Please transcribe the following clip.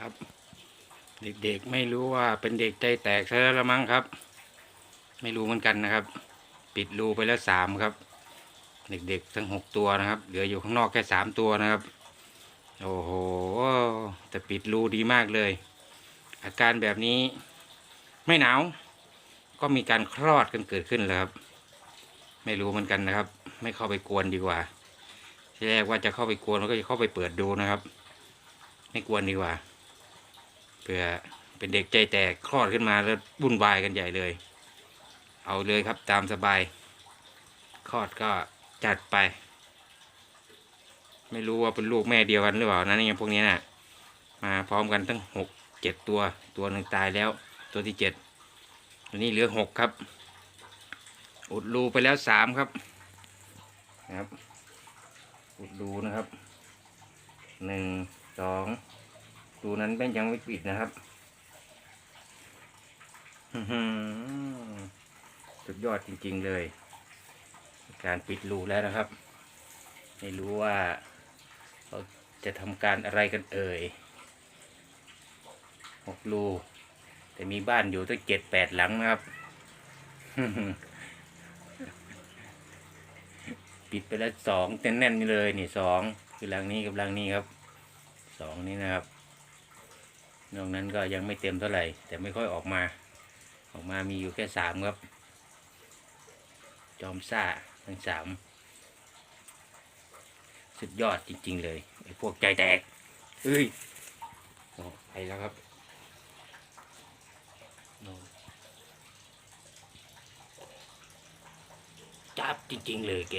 ครับ เด็กๆไม่รู้ว่าเป็นเด็กใจแตกซะแล้วมั้งครับ ไม่รู้เหมือนกันนะครับ ปิดรูไปแล้วสามครับ เด็กๆทั้งหกตัวนะครับ เหลืออยู่ข้างนอกแค่สามตัวนะครับ โอ้โหแต่ปิดรูดีมากเลย อาการแบบนี้ไม่หนาว ก็มีการคลอดกันเกิดขึ้นแล้วครับไม่รู้เหมือนกันนะครับ ไม่เข้าไปกวนดีกว่าที่แรกว่าจะเข้าไปกวนแล้วก็จะเข้าไปเปิดดูนะครับ ไม่กวนดีกว่า เผื่อเป็นเด็กใจแตกคลอดขึ้นมาแล้ววุ่นวายกันใหญ่เลย เอาเลยครับตามสบายคลอดก็จัดไป ไม่รู้ว่าเป็นลูกแม่เดียวกันหรือเปล่านะนี่พวกนี้นะ่ะ มาพร้อมกันตั้งหกเจ็ดตัวตัวหนึ่งตายแล้ว ตัวที่เจ็ดอันนี้เหลือหกครับ อุดรูไปแล้วสามครับนะครับ อุดรูนะครับหนึ่งสอง รูนั้นเป็นยังไม่ปิดนะครับสุดยอดจริง ๆเลย การปิดรูแล้วนะครับ ไม่รู้ว่าเขาจะทำการอะไรกันเอ่ยหกรูแต่มีบ้านอยู่ตั้งเจ็ดแปดหลังนะครับ ปิดไปแล้วสองเต้นแน่นๆเลยนี่สองคือหลังนี้กับหลังนี้ครับสองนี้นะครับ นอกนั้นก็ยังไม่เต็มเท่าไหร่ แต่ไม่ค่อยออกมา ออกมามีอยู่แค่สามครับ จอมซ่าทั้งสามสุดยอดจริง ๆ เลยไอ้พวกใจแตกเอ้ยโอ้ไปแล้วครับจับจริง ๆ เลยแก